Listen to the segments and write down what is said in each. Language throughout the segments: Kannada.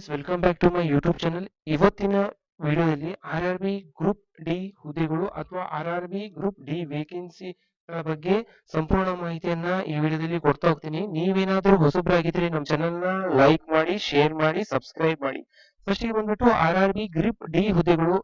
Friends welcome back to my YouTube channel ಇವತ್ತಿನ ವಿಡಿಯೋದಲ್ಲಿ R R B group D ಹುದ್ದೆಗಳು ಅಥವಾ R R B group D vacancy ಬಗ್ಗೆ ಸಂಪೂರ್ಣ ಮಾಹಿತಿಯನ್ನ ಈ ವಿಡಿಯೋದಲ್ಲಿ ಕೊಡ್ತಾ ಹೋಗ್ತೀನಿ. ನೀವೇನಾದ್ರೂ ಹೊಸಬ್ರಾಗಿದ್ರೆ ನಮ್ಮ ಚಾನಲ್ನ ಲೈಕ್ ಮಾಡಿ ಶೇರ್ ಮಾಡಿ ಸಬ್ಸ್ಕ್ರೈಬ್ ಮಾಡಿ. ಫಸ್ಟ್ ಬಂದ್ಬಿಟ್ಟು R R B group D ಹುದ್ದೆಗಳು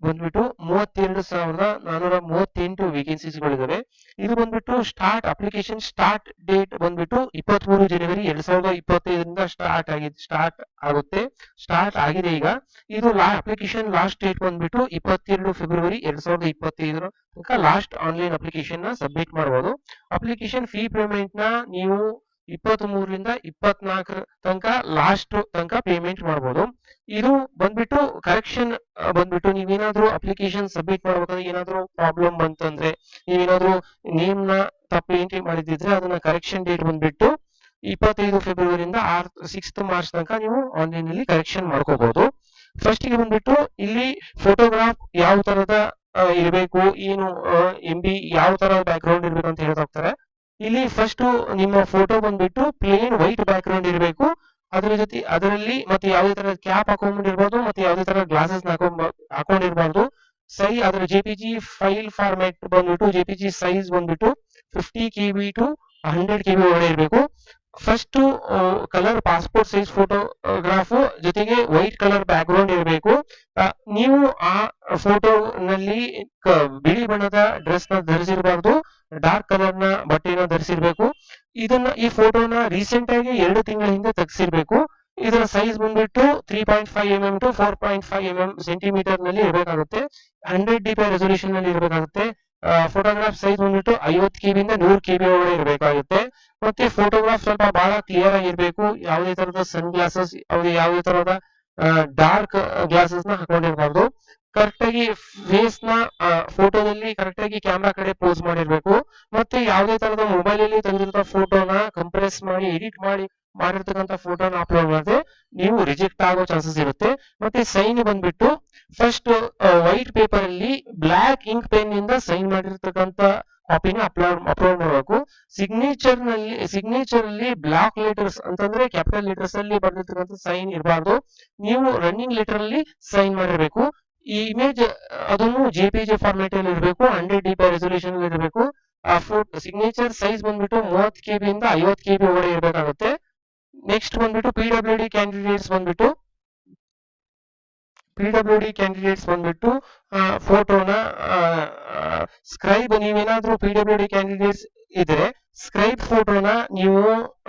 ಬಂದ್ಬಿಟ್ಟು ಮೂವತ್ತೆರಡು ಸಾವಿರದ ನಾನೂರ ಮೂವತ್ತೆಂಟು ವೇಕೆನ್ಸಿಸ್ಗಳಿದಾವೆ ಇದು ಬಂದ್ಬಿಟ್ಟು ಸ್ಟಾರ್ಟ್ ಅಪ್ಲಿಕೇಶನ್ ಸ್ಟಾರ್ಟ್ ಡೇಟ್ ಬಂದ್ಬಿಟ್ಟು ಇಪ್ಪತ್ತ್ ಮೂರು ಜನವರಿ ಎರಡ್ ಸಾವಿರದ ಇಪ್ಪತ್ತೈದರಿಂದ ಸ್ಟಾರ್ಟ್ ಆಗಿದೆ ಸ್ಟಾರ್ಟ್ ಆಗುತ್ತೆ. ಸ್ಟಾರ್ಟ್ ಆಗಿದೆ ಈಗ. ಇದು ಅಪ್ಲಿಕೇಶನ್ ಲಾಸ್ಟ್ ಡೇಟ್ ಬಂದ್ಬಿಟ್ಟು ಇಪ್ಪತ್ತೆರಡು ಫೆಬ್ರವರಿ ಎರಡ್ ಸಾವಿರದ ಇಪ್ಪತ್ತೈದರ ತನಕ ಲಾಸ್ಟ್ ಆನ್ಲೈನ್ ಅಪ್ಲಿಕೇಶನ್ನ ಸಬ್ಮಿಟ್ ಮಾಡಬಹುದು ಅಪ್ಲಿಕೇಶನ್ ಫೀ ಪೇಮೆಂಟ್ನ ನೀವು ಇಪ್ಪತ್ತ್ ಮೂರರಿಂದ ಇಪ್ಪತ್ನಾಲ್ಕರ ತನಕ ಲಾಸ್ಟ್ ತನಕ ಪೇಮೆಂಟ್ ಮಾಡಬಹುದು ಇದು ಬಂದ್ಬಿಟ್ಟು ಕರೆಕ್ಷನ್ ಬಂದ್ಬಿಟ್ಟು ನೀವೇನಾದ್ರೂ ಅಪ್ಲಿಕೇಶನ್ ಸಬ್ಮಿಟ್ ಮಾಡ್ಬೇಕಾದ್ರೆ ಏನಾದ್ರೂ ಪ್ರಾಬ್ಲಮ್ ಬಂತಂದ್ರೆ, ನೀವೇನಾದ್ರೂ ನೇಮ್ನ ತಪ್ಪು ಎಂಟ್ರಿ ಮಾಡಿದ್ರೆ ಅದನ್ನ ಕರೆಕ್ಷನ್ ಡೇಟ್ ಬಂದ್ಬಿಟ್ಟು ಇಪ್ಪತ್ತೈದು ಫೆಬ್ರವರಿಯಿಂದ ಆರ್ ಸಿಕ್ಸ್ತ್ ಮಾರ್ಚ್ ತನಕ ನೀವು ಆನ್ಲೈನ್ ಅಲ್ಲಿ ಕರೆಕ್ಷನ್ ಮಾಡ್ಕೋಬಹುದು ಫಸ್ಟ್ಗೆ ಬಂದ್ಬಿಟ್ಟು ಇಲ್ಲಿ ಫೋಟೋಗ್ರಾಫ್ ಯಾವ ತರದ ಇರಬೇಕು, ಏನು ಎಂ ಬಿ ಯಾವ ತರ ಬ್ಯಾಕ್ ಗ್ರೌಂಡ್ ಇರ್ಬೇಕು ಅಂತ ಹೇಳ್ತಾ ಹೋಗ್ತಾರೆ. ಇಲ್ಲಿ ಫಸ್ಟ್ ನಿಮ್ಮ ಫೋಟೋ ಬಂದ್ಬಿಟ್ಟು ಪ್ಲೇನ್ ವೈಟ್ ಬ್ಯಾಕ್ ಗ್ರೌಂಡ್ ಇರಬೇಕು. ಅದ್ರ ಜೊತೆ, ಅದರಲ್ಲಿ ಮತ್ತೆ ಯಾವುದೇ ತರ ಕ್ಯಾಪ್ ಹಾಕೊಂಡಿರ್ಬೋದು ಮತ್ತೆ ಯಾವುದೇ ತರ ಗ್ಲಾಸಸ್ ಹಾಕೊಂಡಿರ್ಬಾರ್ದು. ಸೈ ಅದರ J P G file format ಬಂದ್ಬಿಟ್ಟು ಜೆ ಪಿ ಜಿ ಸೈಜ್ ಬಂದ್ಬಿಟ್ಟು fifty K B to hundred K B ಒಳಗೆ ಇರಬೇಕು. First colour passport size photograph ಜೊತೆಗೆ ವೈಟ್ ಕಲರ್ ಬ್ಯಾಕ್ ಗ್ರೌಂಡ್ ಇರಬೇಕು ನೀವು ಆ ಫೋಟೋ ನಲ್ಲಿ ಕ- ಬಿಳಿ ಬಣ್ಣದ ಡ್ರೆಸ್ನ ಧರಿಸಿರಬಾರ್ದು. ಡಾರ್ಕ್ ಕಲರ್ನ ಬಟ್ಟೆನ ಧರಿಸಿರ್ಬೇಕು. ಇದನ್ನ ಈ ಫೋಟೋನ ರೀಸೆಂಟ್ ಆಗಿ ಎರಡು ತಿಂಗಳ ಹಿಂದೆ ತೆಗ್ಸಿರ್ಬೇಕು. ಇದರ ಸೈಜ್ ಬಂದ್ಬಿಟ್ಟು three point five M M to four point five M M ಸೆಂಟಿಮೀಟರ್ನಲ್ಲಿ ಇರಬೇಕಾಗುತ್ತೆ. ಹಂಡ್ರೆಡ್ ಡಿ ಪಿ ರೆಸೊಲ್ಯೂಷನ್ನಲ್ಲಿ ಇರಬೇಕಾಗುತ್ತೆ. ಫೋಟೋಗ್ರಾಫ್ ಸೈಜ್ ಬಂದ್ಬಿಟ್ಟು ಐವತ್ತು ಕೆ ಇಂದ ನೂರು ಕೆ ಬಿ ಒಳಗಡೆ ಇರಬೇಕಾಗುತ್ತೆ. ಮತ್ತೆ ಫೋಟೋಗ್ರಾಫ್ ಸ್ವಲ್ಪ ಬಹಳ ಕ್ಲಿಯರ್ ಆಗಿರ್ಬೇಕು ಯಾವುದೇ ತರದ ಸನ್ ಗ್ಲಾಸಸ್ ಯಾವುದೇ ಯಾವುದೇ ತರದ ಡಾರ್ಕ್ ಗ್ಲಾಸಸ್ನ ಹಾಕೊಂಡಿರ್ಬಾರ್ದು. ಕರೆಕ್ಟ್ ಆಗಿ ಫೇಸ್ನ ಫೋಟೋದಲ್ಲಿ ಕರೆಕ್ಟ್ ಆಗಿ ಕ್ಯಾಮ್ರಾ ಕಡೆ ಪೋಸ್ ಮಾಡಿರ್ಬೇಕು. ಮತ್ತೆ ಯಾವುದೇ ತರದ ಮೊಬೈಲ್ ಅಲ್ಲಿ ತೆಗೆದಿರೋ ಫೋಟೋನ ಕಂಪ್ರೆಸ್ ಮಾಡಿ ಎಡಿಟ್ ಮಾಡಿ ಮಾಡಿರ್ತಕ್ಕಂಥ ಫೋಟೋನ ಅಪ್ಲೋಡ್ ಮಾಡಿದ್ರೆ ನೀವು ರಿಜೆಕ್ಟ್ ಆಗೋ ಚಾನ್ಸಸ್ ಇರುತ್ತೆ. ಮತ್ತೆ ಸೈನ್ ಬಂದ್ಬಿಟ್ಟು ಫಸ್ಟ್ ವೈಟ್ ಪೇಪರ್ ಅಲ್ಲಿ ಬ್ಲಾಕ್ ಇಂಕ್ ಪೆನ್ನಿಂದ ಸೈನ್ ಮಾಡಿರ್ತಕ್ಕಂಥ ಕಾಪಿನ ಅಪ್ಲೋಡ್ ಅಪ್ಲೋಡ್ ಮಾಡಬೇಕು. ಸಿಗ್ನೇಚರ್ನಲ್ಲಿ ಸಿಗ್ನೇಚರ್ ಅಲ್ಲಿ ಬ್ಲಾಕ್ ಲೆಟರ್ಸ್ ಅಂತಂದ್ರೆ ಕ್ಯಾಪಿಟಲ್ ಲೆಟರ್ಸ್ ಅಲ್ಲಿ ಬರೆದಿರ್ತಕ್ಕಂಥ ಸೈನ್ ಇರಬಾರ್ದು. ನೀವು ರನ್ನಿಂಗ್ ಲೆಟರ್ ಅಲ್ಲಿ ಸೈನ್ ಮಾಡಿರ್ಬೇಕು. ಈ ಇಮೇಜ್ ಅದನ್ನು ಜೆ ಪಿ ಜಿ ಫಾರ್ಮೆಟ್ ಅಲ್ಲಿ ಇರಬೇಕು ಹಂಡ್ರೆಡ್ ಡಿ ಪಿ ರೆಸೊಲ್ಯೂಷನ್ ಅಲ್ಲಿ ಇರಬೇಕು. ಆ ಫೋಟೋ ಸಿಗ್ನೇಚರ್ ಸೈಜ್ ಬಂದ್ಬಿಟ್ಟು ಮೂವತ್ ಕೆ ಬಿ ಇಂದ ಕೆ ಬಿ ಒಳಗಡೆ ಇರಬೇಕಾಗುತ್ತೆ. ನೆಕ್ಸ್ಟ್ ಬಂದ್ಬಿಟ್ಟು ಪಿ ಡಬ್ಲ್ಯೂ ಡಿ ಕ್ಯಾಂಡಿಡೇಟ್ಸ್ ಬಂದ್ಬಿಟ್ಟು ಪಿ ಡಬ್ಲ್ಯೂ ಡಿ ಕ್ಯಾಂಡಿಡೇಟ್ಸ್ ಬಂದ್ಬಿಟ್ಟು ಫೋಟೋನ ಸ್ಕ್ರೈಬ್ ನೀವೇನಾದ್ರೂ ಪಿ ಡಬ್ಲ್ಯೂ ಡಿ ಕ್ಯಾಂಡಿಡೇಟ್ಸ್ ಇದ್ರೆ ಸ್ಕ್ರೈಬ್ ಫೋಟೋನ ನೀವು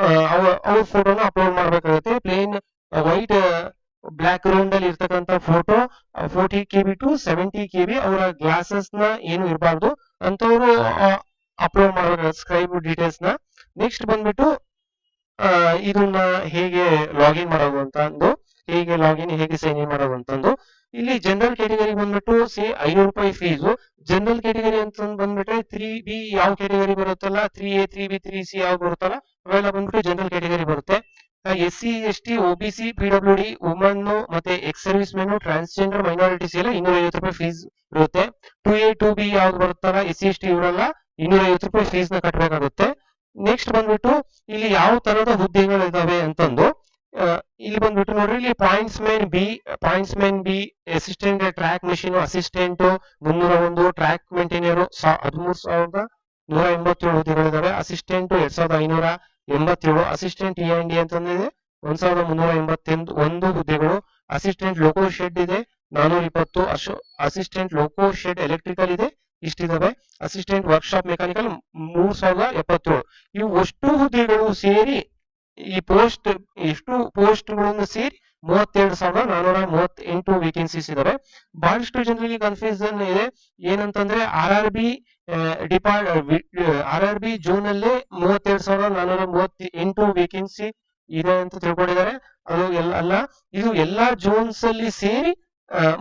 ಅವ, ಅವ್ರ ಅವ್ರ ಫೋಟೋನ ಅಪ್ಲೋಡ್ ಮಾಡಬೇಕಾಗುತ್ತೆ. ಪ್ಲೇನ್ ವೈಟ್ ಬ್ಲಾಕ್ ಗ್ರೌಂಡ್ ಅಲ್ಲಿ ಇರ್ತಕ್ಕಂಥ photo forty K B to seventy K B ಅವರ ಗ್ಲಾಸಸ್ನ ಏನು ಇರಬಾರ್ದು ಅಂತವರು ಅಪ್ಲೋಡ್ ಮಾಡಬೇಕಾಗುತ್ತೆ ಸ್ಕ್ರೈಬ್ ಡೀಟೇಲ್ಸ್ನ ನೆಕ್ಸ್ಟ್ ಬಂದ್ಬಿಟ್ಟು ಇದನ್ನ ಹೇಗೆ ಲಾಗಿನ್ ಮಾಡೋದು ಅಂತ ಅಂದು ಹೇಗೆ ಲಾಗಿನ್ ಹೇಗೆ ಸೈನ್ ಇನ್ ಮಾಡೋದು ಅಂತಂದು. ಇಲ್ಲಿ ಜನರಲ್ ಕ್ಯಾಟಗರಿ ಬಂದ್ಬಿಟ್ಟು ಸಿ ಐನೂರು ರೂಪಾಯಿ ಫೀಸು ಜನರಲ್ ಕ್ಯಾಟಗರಿ ಅಂತ ಬಂದ್ಬಿಟ್ರೆ ತ್ರೀ ಬಿ ಯಾವ ಕ್ಯಾಟಗರಿ ಬರುತ್ತಲ್ಲ? Three A three B three C ಯಾವ ಬರುತ್ತಲ್ಲ? ಅವೆಲ್ಲ ಬಂದ್ಬಿಟ್ಟು ಜನರಲ್ ಕ್ಯಾಟಗರಿ ಬರುತ್ತೆ. S C S T O B C, P W D woman ಮತ್ತೆ ex service men transgender minorities ಎಲ್ಲ ಇನ್ನೂರ ಐವತ್ತು ರೂಪಾಯಿ ಫೀಸ್ ಇರುತ್ತೆ. ಟು ಎ, ಟು ಬಿ ಯಾವ್ದು ಬರುತ್ತಲ್ಲ ಎಸ್ ಸಿ ಎಸ್ ಟಿ ಇವರೆಲ್ಲ ಇನ್ನೂರ ಐವತ್ತು ರೂಪಾಯಿ ಫೀಸ್ನ ಕಟ್ಟಬೇಕಾಗುತ್ತೆ ನೆಕ್ಸ್ಟ್ ಬಂದ್ಬಿಟ್ಟು ಇಲ್ಲಿ ಯಾವ ತರದ ಹುದ್ದೆಗಳು ಇದಾವೆ ಅಂತಂದು ಇಲ್ಲಿ ಬಂದ್ಬಿಟ್ಟು ನೋಡ್ರಿ, ಇಲ್ಲಿ points men B, points men B, assistant, track machine assistant ಮುನ್ನೂರ ಒಂದು ಟ್ರ್ಯಾಕ್ ಮೇಂಟೈನರ್ ಹದಿಮೂರು ಸಾವಿರದ ನೂರ ಎಂಬತ್ತೇಳು ಹುದ್ದೆಗಳಿದಾವೆ. ಅಸಿಸ್ಟೆಂಟ್ ಎರಡ್ ಸಾವಿರದ ಐನೂರ ಎಂಬತ್ತೇಳು ಅಸಿಸ್ಟೆಂಟ್ ಇ ಅಂಡ್ ಡಿ ಅಂತಂದಿದೆ ಒಂದ್ ಸಾವಿರದ ಮುನ್ನೂರ ಎಂಬತ್ತೊಂದು ಒಂದು ಹುದ್ದೆಗಳು ಅಸಿಸ್ಟೆಂಟ್ ಲೋಕೋ ಶೆಡ್ ಇದೆ. ನಾನೂರ ಇಪ್ಪತ್ತು ಅಸಿಸ್ಟೆಂಟ್ ಲೋಕೋ ಶೆಡ್ ಎಲೆಕ್ಟ್ರಿಕಲ್ ಇದೆ. ಇಷ್ಟಿದಾವೆ. ಅಸಿಸ್ಟೆಂಟ್ ವರ್ಕ್ಶಾಪ್ ಮೆಕ್ಯಾನಿಕಲ್ ಮೂರ್ ಸಾವಿರದ ಎಪ್ಪತ್ತೇಳು. ಇವು ಅಷ್ಟು ಹುದ್ದೆಗಳು ಸೇರಿ, ಈ ಪೋಸ್ಟ್ ಎಷ್ಟು ಪೋಸ್ಟ್ಗಳನ್ನು ಸೇರಿ ಮೂವತ್ತೆರಡು ಸಾವಿರದ ನಾನೂರ ಮೂವತ್ತೆಂಟು ವೇಕೆನ್ಸೀಸ್ ಇದಾವೆ. ಬಹಳಷ್ಟು ಜನರಿಗೆ ಕನ್ಫ್ಯೂಷನ್ ಇದೆ ಏನಂತಂದ್ರೆ R R B depart R R B June ಅಲ್ಲಿ ಮೂವತ್ತೆರಡು ಸಾವಿರದ ನಾನೂರ ಮೂವತ್ತ ಎಂಟು ವೇಕೆನ್ಸಿ ಇದೆ ಅಂತ ತಿಳ್ಕೊಂಡಿದ್ದಾರೆ. ಅದು ಎಲ್ಲ ಅಲ್ಲ ಇದು ಎಲ್ಲಾ ಜೋನ್ಸ್ ಅಲ್ಲಿ ಸೇರಿ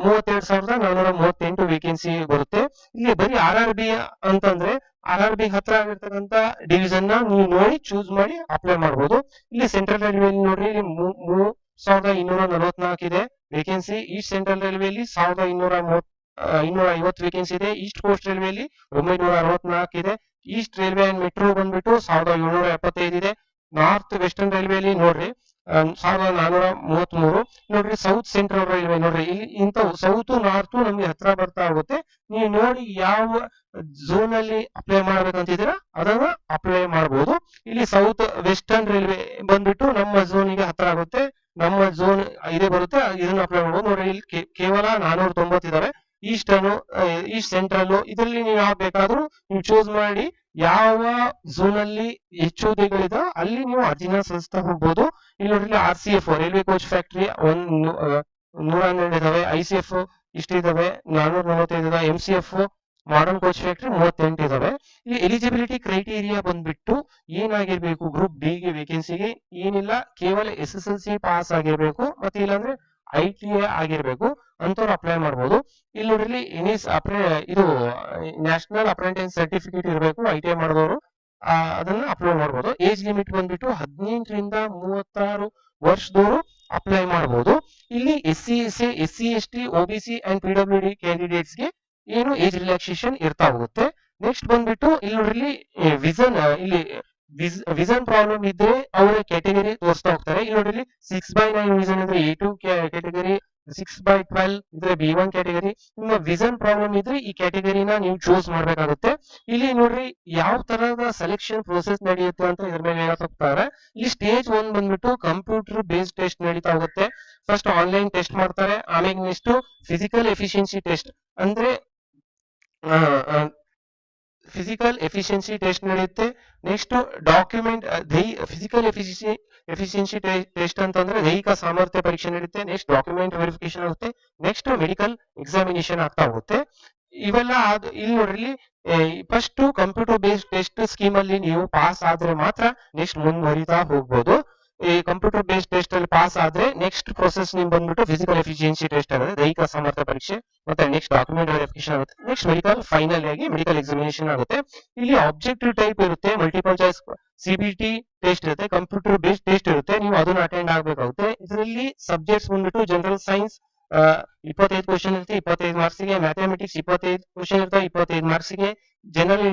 ಮೂವತ್ತೆರಡು ಸಾವಿರದ ನಾನೂರ ಮೂವತ್ತೆಂಟು ವೇಕೆನ್ಸಿ ಬರುತ್ತೆ. ಇಲ್ಲಿ ಬರೀ ಆರ್ ಆರ್ ಬಿ ಅಂತಂದ್ರೆ ಆರ್ ಆರ್ ಬಿ ಹತ್ರ ಆಗಿರ್ತಕ್ಕಂಥ ಡಿವಿಷನ್ನ ನೀವು ನೋಡಿ ಚೂಸ್ ಮಾಡಿ ಅಪ್ಲೈ ಮಾಡಬಹುದು ಇಲ್ಲಿ ಸೆಂಟ್ರಲ್ ರೈಲ್ವೆ ನೋಡ್ರಿ ಮೂರ್ ಸಾವಿರದ ಇನ್ನೂರ ನಲವತ್ನಾಲ್ಕು ಇದೆ ವೇಕೆನ್ಸಿ ಈಸ್ಟ್ ಸೆಂಟ್ರಲ್ ರೈಲ್ವೆಯಲ್ಲಿ ಸಾವಿರದ ಇನ್ನೂರ ಮೂವತ್ ಆ, ಇನ್ನೂರ ಐವತ್ತು ವೇಕೆನ್ಸಿ ಇದೆ. ಈಸ್ಟ್ ಕೋಸ್ಟ್ ರೈಲ್ವೆಯಲ್ಲಿ ಒಂಬೈನೂರ ಅರವತ್ನಾಲ್ಕು ಇದೆ. ಈಸ್ಟ್ ರೈಲ್ವೆ ಅಂಡ್ ಮೆಟ್ರೋ ಬಂದ್ಬಿಟ್ಟು ಸಾವಿರದ ಏಳ್ನೂರ ಎಪ್ಪತ್ತೈದು ಇದೆ. ನಾರ್ತ್ ವೆಸ್ಟರ್ನ್ ರೈಲ್ವೆಯಲ್ಲಿ ನೋಡ್ರಿ ಸಾವಿರದ ನಾನೂರ ಮೂವತ್ತ್ ಮೂರು ನೋಡ್ರಿ ಸೌತ್ ಸೆಂಟ್ರಲ್ ರೈಲ್ವೆ ನೋಡ್ರಿ ಇಂಥವು ಸೌತ್ ನಾರ್ತ್ ನಮ್ಗೆ ಹತ್ರ ಬರ್ತಾ ಹೋಗುತ್ತೆ. ನೀವು ನೋಡಿ ಯಾವ ಝೋನ್ ಅಲ್ಲಿ ಅಪ್ಲೈ ಮಾಡ್ಬೇಕಂತಿದ್ದೀರಾ, ಅದನ್ನ ಅಪ್ಲೈ ಮಾಡಬಹುದು ಇಲ್ಲಿ ಸೌತ್ ವೆಸ್ಟರ್ನ್ ರೈಲ್ವೆ ಬಂದ್ಬಿಟ್ಟು ನಮ್ಮ ಝೋನಿಗೆ ಹತ್ರ ಆಗುತ್ತೆ. ನಮ್ಮ ಝೋನ್ ಇದೇ ಬರುತ್ತೆ, ಇದನ್ನ ಅಪ್ಲೈ ಮಾಡಬಹುದು ನೋಡ್ರಿ, ಇಲ್ಲಿ ಕೇವಲ ನಾನೂರ ತೊಂಬತ್ತಿದಾವೆ ಈಸ್ಟರ್ನ್ ಈಸ್ಟ್ ಸೆಂಟ್ರಲ್ ಇದರಲ್ಲಿ ನೀವು ಯಾವ ಬೇಕಾದ್ರೂ ನೀವು ಚೂಸ್ ಮಾಡಿ ಯಾವ ಝೋನ್ ಅಲ್ಲಿ ಹೆಚ್ಚು ಹುದ್ದೆಗಳಿದ ಅಲ್ಲಿ ನೀವು ಅರ್ಜಿನ ಸಲ್ಲಿಸ್ತಾ ಹೋಗ್ಬೋದು. ಇಲ್ಲಿ ನೋಡ್ರಿ R C F railway coach factory ಒಂದ್ ನೂರ ಹನ್ನೆರಡು ಇದಾವೆ. ಐ ಸಿ ಎಫ್ ಇಷ್ಟು ಇದಾವೆ. ನಾನೂರ ನಲವತ್ತೈದು ಇದಾವೆ. M C F modern coach factory ಮೂವತ್ತೆಂಟು ಇದಾವೆ. ಇಲ್ಲಿ ಎಲಿಜಿಬಿಲಿಟಿ ಕ್ರೈಟೀರಿಯಾ ಬಂದ್ಬಿಟ್ಟು ಏನಾಗಿರ್ಬೇಕು? ಗ್ರೂಪ್ ಡಿ ಗೆ ವೇಕೆನ್ಸಿಗೆ ಏನಿಲ್ಲ, ಕೇವಲ S S L C pass ಆಗಿರ್ಬೇಕು. ಮತ್ತೆ ಇಲ್ಲಾಂದ್ರೆ ಐ ಟಿ ಎ ಆಗಿರ್ಬೇಕು. ಅಂತವ್ರು ಅಪ್ಲೈ ಮಾಡಬಹುದು ಇಲ್ಲಿ ನೋಡ್ರಿ ಎನಿಸ್ ಇದು ನ್ಯಾಷನಲ್ ಅಪ್ರೆಂಟಿಸ್ ಸರ್ಟಿಫಿಕೇಟ್ ಇರಬೇಕು ಐ ಟಿ ಐ ಮಾಡಿದವರು. ಅದನ್ನ ಅಪ್ಲೈ ಮಾಡಬಹುದು ಏಜ್ ಲಿಮಿಟ್ ಬಂದ್ಬಿಟ್ಟು ಹದಿನೆಂಟರಿಂದ ಮೂವತ್ತಾರು ವರ್ಷದವರು ಅಪ್ಲೈ ಮಾಡಬಹುದು ಇಲ್ಲಿ S C S S C S T O B C and P W D ಕ್ಯಾಂಡಿಡೇಟ್ಸ್ಗೆ ಏನು ಏಜ್ ರಿಲ್ಯಾಕ್ಸೇಷನ್ ಇರ್ತಾ ಹೋಗುತ್ತೆ. ನೆಕ್ಸ್ಟ್ ಬಂದ್ಬಿಟ್ಟು ಇಲ್ಲಿ ನೋಡ್ರಿ ವಿಸನ್ ಇಲ್ಲಿ ವಿಸನ್ ಪ್ರಾಬ್ಲಮ್ ಇದ್ರೆ ಅವರ ಕ್ಯಾಟಗರಿ ತೋರಿಸ್ತಾ ಹೋಗ್ತಾರೆ. ಇಲ್ಲಿ ನೋಡ್ರಿ ಸಿಕ್ಸ್ ಬೈ ನೈನ್ ವಿಸನ್ ಅಂದ್ರೆ A two category six by twelve ಇದ್ರೆ ಬಿ ಒನ್ ಕ್ಯಾಟಗರಿ ನಿಮ್ಮ ವಿಸನ್ ಪ್ರಾಬ್ಲಮ್ ಇದ್ರೆ ಈ ಕ್ಯಾಟಗರಿನ ನೀವು ಚೂಸ್ ಮಾಡ್ಬೇಕಾಗುತ್ತೆ. ಇಲ್ಲಿ ನೋಡ್ರಿ ಯಾವ ತರದ ಸೆಲೆಕ್ಷನ್ ಪ್ರೋಸೆಸ್ ನಡೆಯುತ್ತೆ ಅಂತ ಇದ್ರ ಮೇಲೆ ಹೇಳಕ್ ಹೋಗ್ತಾರೆ. ಇಲ್ಲಿ ಸ್ಟೇಜ್ ಒನ್ ಬಂದ್ಬಿಟ್ಟು ಕಂಪ್ಯೂಟರ್ ಬೇಸ್ಡ್ ಟೆಸ್ಟ್ ನಡೀತಾ ಹೋಗುತ್ತೆ. ಫಸ್ಟ್ ಆನ್ಲೈನ್ ಟೆಸ್ಟ್ ಮಾಡ್ತಾರೆ. ಆಮೇಲೆ ನೆಕ್ಸ್ಟ್ ಫಿಸಿಕಲ್ ಎಫಿಷಿಯನ್ಸಿ ಟೆಸ್ಟ್ ಅಂದ್ರೆ ಫಿಸಿಕಲ್ ಎಫಿಷಿಯನ್ಸಿ ಟೆಸ್ಟ್ ನಡೆಯುತ್ತೆ next document physical efficiency efficiency test ಅಂತಂದ್ರೆ ದೈಹಿಕ ಸಾಮರ್ಥ್ಯ ಪರೀಕ್ಷೆ ನಡೆಯುತ್ತೆ ನೆಕ್ಸ್ಟ್ ಡಾಕ್ಯುಮೆಂಟ್ ವೆರಿಫಿಕೇಶನ್ ಆಗುತ್ತೆ ನೆಕ್ಸ್ಟ್ ಮೆಡಿಕಲ್ ಎಕ್ಸಾಮಿನೇಷನ್ ಆಗ್ತಾ ಹೋಗುತ್ತೆ. ಇವೆಲ್ಲ ಇಲ್ಲಿ ನೋಡ್ರಿ first computer based test scheme ಅಲ್ಲಿ ನೀವು ಪಾಸ್ ಆದ್ರೆ ಮಾತ್ರ ನೆಕ್ಸ್ಟ್ ಮುಂದುವರಿತಾ ಹೋಗ್ಬೋದು. ಈ ಕಂಪ್ಯೂಟರ್ ಬೇಸ್ಡ್ ಟೆಸ್ಟ್ ಅಲ್ಲಿ ಪಾಸ್ ಆದ್ರೆ ನೆಕ್ಸ್ಟ್ ಪ್ರೊಸೆಸ್ ನಿಮ್ ಬಂದ್ಬಿಟ್ಟು ಫಿಸಿಕಲ್ ಎಫಿಷಿಯನ್ಸಿ ಟೆಸ್ಟ್ ಆಗುತ್ತೆ, ದೈಹಿಕ ಸಾಮರ್ಥ್ಯ ಪರೀಕ್ಷೆ, ಮತ್ತೆ ನೆಕ್ಸ್ಟ್ ಡಾಕ್ಯುಮೆಂಟ್ ವೆರಿಫಿಕೇಶನ್ ಆಗುತ್ತೆ ನೆಕ್ಸ್ಟ್ ಮೆಡಿಕಲ್ ಫೈನಲ್ ಆಗಿ ಮೆಡಿಕಲ್ ಎಕ್ಸಾಮಿನೇಷನ್ ಆಗುತ್ತೆ. ಇಲ್ಲಿ ಆಬ್ಜೆಕ್ಟಿವ್ ಟೈಪ್ ಇರುತ್ತೆ ಮಲ್ಟಿಪಲ್ ಚಾಯ್ಸ್ ಸಿಬಿಟಿ ಟೆಸ್ಟ್ ಇರುತ್ತೆ ಕಂಪ್ಯೂಟರ್ ಬೇಸ್ಡ್ ಟೆಸ್ಟ್ ಇರುತ್ತೆ, ನೀವು ಅದನ್ನ ಅಟೆಂಡ್ ಆಗ್ಬೇಕಾಗುತ್ತೆ. ಇದರಲ್ಲಿ ಸಬ್ಜೆಕ್ಟ್ಸ್ ಬಂದ್ಬಿಟ್ಟು ಜನರಲ್ ಸೈನ್ಸ್ ಇಪ್ಪತ್ತೈದು ಕ್ವಶನ್ ಇರುತ್ತೆ, ಇಪ್ಪತ್ತೈದು ಮಾರ್ಕ್ಸ್ಗೆ ಮ್ಯಾಥಮೆಟಿಕ್ಸ್ ಇಪ್ಪತ್ತೈದು ಕ್ವಶನ್ ಇರುತ್ತೆ, ಇಪ್ಪತ್ತೈದು ಮಾರ್ಕ್ಸ್ಗೆ ಜನರಲ್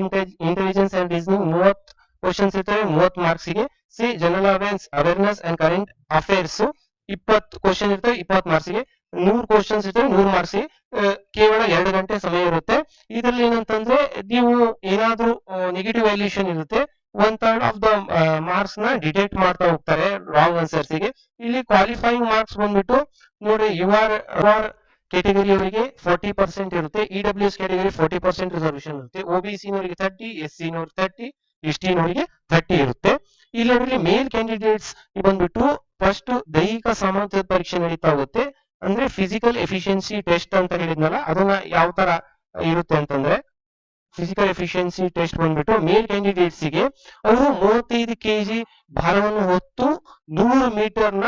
ಇಂಟೆಲಿಜೆನ್ಸ್ ಅಂಡ್ ರೀಸನಿಂಗ್ ಮೂವತ್ ಕ್ವಶನ್ಸ್ ಇರ್ತವೆ ಮೂವತ್ ಮಾರ್ಕ್ಸ್ಗೆ C general awareness awareness and current affairs ಇಪ್ಪತ್ತು ಕ್ವಶನ್ ಇರ್ತವೆ ಇಪ್ಪತ್ ಮಾರ್ಕ್ಸ್ಗೆ. ನೂರ್ ಕ್ವಶನ್ಸ್ ಇರ್ತವೆ, ನೂರ್ ಮಾರ್ಕ್ಸ್ಗೆ ಕೇವಲ ಎರಡು ಗಂಟೆ ಸಮಯ ಇರುತ್ತೆ. ಇದ್ರಲ್ಲಿ ಏನಂತಂದ್ರೆ ನೀವು ಏನಾದ್ರೂ ನೆಗೆಟಿವ್ ವ್ಯಾಲ್ಯೂಷನ್ ಇರುತ್ತೆ ಒನ್ ಥರ್ಡ್ ಆಫ್ ದ ಮಾರ್ಕ್ಸ್ನ ಡಿಟೆಕ್ಟ್ ಮಾಡ್ತಾ ಹೋಗ್ತಾರೆ ರಾಂಗ್ ಆನ್ಸರ್ಸ್ಗೆ. ಇಲ್ಲಿ ಕ್ವಾಲಿಫೈಯಿಂಗ್ ಮಾರ್ಕ್ಸ್ ಬಂದ್ಬಿಟ್ಟು, ನೋಡಿ ಯು ಆರ್ ಆರ್ ಕೆಟಗರಿ ಅವರಿಗೆ ಫೋರ್ಟಿ ಪರ್ಸೆಂಟ್ ಇರುತ್ತೆ E W S category forty percent reservation ಇರುತ್ತೆ ಒಬಿಸಿ ನವರಿಗೆ ತರ್ಟಿ ಎಸ್ ಸಿ ನವ್ರಿಗೆ ತರ್ಟಿ ಎಸ್ ಅವರಿಗೆ ಥರ್ಟಿ ಇರುತ್ತೆ. ಇಲ್ಲಿ ನೋಡ್ರಿ ಮೇಲ್ ಕ್ಯಾಂಡಿಡೇಟ್ಸ್ ಬಂದ್ಬಿಟ್ಟು ಫಸ್ಟ್ ದೈಹಿಕ ಸಾಮರ್ಥ್ಯದ ಪರೀಕ್ಷೆ ನಡೀತಾ ಹೋಗುತ್ತೆ. ಅಂದ್ರೆ ಫಿಸಿಕಲ್ ಎಫಿಷಿಯನ್ಸಿ ಟೆಸ್ಟ್ ಅಂತ ಹೇಳಿದ್ನಲ್ಲ, ಅದನ್ನ ಯಾವ ತರ ಇರುತ್ತೆ ಅಂತಂದ್ರೆ ಫಿಸಿಕಲ್ ಎಫಿಷಿಯನ್ಸಿ ಟೆಸ್ಟ್ ಬಂದ್ಬಿಟ್ಟು ಮೇಲ್ ಕ್ಯಾಂಡಿಡೇಟ್ಸ್ಗೆ ಅವರು ಮೂವತ್ತೈದು ಕೆಜಿ ಭಾರವನ್ನು ಹೊತ್ತು ನೂರು ಮೀಟರ್ನ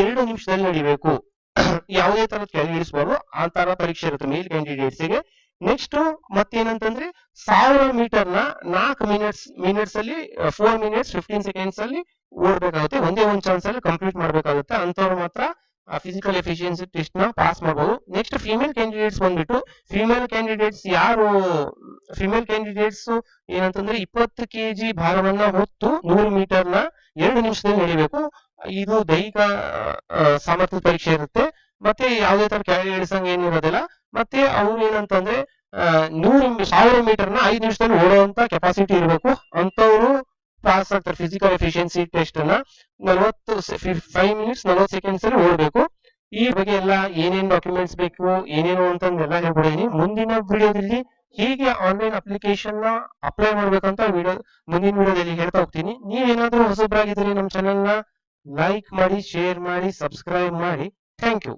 ಎರಡು ನಿಮಿಷದಲ್ಲಿ ನಡಿಬೇಕು. ಯಾವುದೇ ತರದ ಕೆಳಗಿಳಿಸಬಾರ್ದು ಆ ತರ ಪರೀಕ್ಷೆ ಇರುತ್ತೆ ಮೇಲ್ ಕ್ಯಾಂಡಿಡೇಟ್ಸ್ಗೆ. ನೆಕ್ಸ್ಟ್ ಮತ್ತೇನಂತಂದ್ರೆ ಸಾವಿರ ಮೀಟರ್ನ ನಾಲ್ಕು ಮಿನಿಟ್ಸ್ ಮಿನಿಟ್ಸ್ ಅಲ್ಲಿ ಫೋರ್ ಮಿನಿಟ್ಸ್ ಫಿಫ್ಟೀನ್ ಸೆಕೆಂಡ್ಸ್ ಅಲ್ಲಿ ಓಡಬೇಕಾಗುತ್ತೆ. ಒಂದೇ ಒಂದ್ ಚಾನ್ಸ್ ಅಲ್ಲಿ ಕಂಪ್ಲೀಟ್ ಮಾಡಬೇಕಾಗುತ್ತೆ. ಅಂತವ್ರು ಮಾತ್ರ ಫಿಸಿಕಲ್ ಎಫಿಷಿಯನ್ಸಿ ಟೆಸ್ಟ್ನ ಪಾಸ್ ಮಾಡಬಹುದು ನೆಕ್ಸ್ಟ್ ಫಿಮೇಲ್ ಕ್ಯಾಂಡಿಡೇಟ್ಸ್ ಬಂದ್ಬಿಟ್ಟು ಫಿಮೇಲ್ ಕ್ಯಾಂಡಿಡೇಟ್ಸ್ ಯಾರು ಫಿಮೇಲ್ ಕ್ಯಾಂಡಿಡೇಟ್ಸ್ ಏನಂತಂದ್ರೆ ಇಪ್ಪತ್ತು ಕೆಜಿ ಭಾರವನ್ನ ಹೊತ್ತು ನೂರು ಮೀಟರ್ನ ಎರಡು ನಿಮಿಷದಲ್ಲಿ ನಡಿಬೇಕು. ಇದು ದೈಹಿಕ ಸಾಮರ್ಥ್ಯ ಪರೀಕ್ಷೆ ಇರುತ್ತೆ. ಮತ್ತೆ ಯಾವುದೇ ತರ ಇಳಿಸಂಗ್ ಏನಿರೋದಿಲ್ಲ. ಮತ್ತೆ ಅವ್ರು ಏನಂತಂದ್ರೆ ನೂರು ಸಾವಿರ ಮೀಟರ್ನ ಐದು ನಿಮಿಷದಲ್ಲಿ ಓಡುವಂತ ಕೆಪಾಸಿಟಿ ಇರಬೇಕು. ಅಂತವರು ಪಾಸ್ ಆಗ್ತಾರೆ ಫಿಸಿಕಲ್ ಎಫಿಷಿಯನ್ಸಿ ಟೆಸ್ಟ್ನ ನಲವತ್ತು ಫೈವ್ ಮಿನಿಟ್ಸ್ ನಲವತ್ತು ಸೆಕೆಂಡ್ಸ್ ಅಲ್ಲಿ ಓಡಬೇಕು. ಈ ಬಗ್ಗೆ ಎಲ್ಲ ಏನೇನ್ ಡಾಕ್ಯುಮೆಂಟ್ಸ್ ಬೇಕು, ಏನೇನು ಅಂತಂದೆಲ್ಲ ಹೇಳ್ಬಿಡಿದೀನಿ ಮುಂದಿನ ವಿಡಿಯೋದಲ್ಲಿ ಹೀಗೆ ಆನ್ಲೈನ್ ಅಪ್ಲಿಕೇಶನ್ನ ಅಪ್ಲೈ ಮಾಡ್ಬೇಕಂತ ವಿಡಿಯೋ, ಮುಂದಿನ ವಿಡಿಯೋದಲ್ಲಿ ಹೇಳ್ತಾ ಹೋಗ್ತೀನಿ. ನೀವೇನಾದ್ರೂ ಹೊಸಬ್ರಾಗಿದ್ರೆ ನಮ್ಮ ಚಾನೆಲ್ನ ಲೈಕ್ ಮಾಡಿ ಶೇರ್ ಮಾಡಿ ಸಬ್ಸ್ಕ್ರೈಬ್ ಮಾಡಿ. Thank you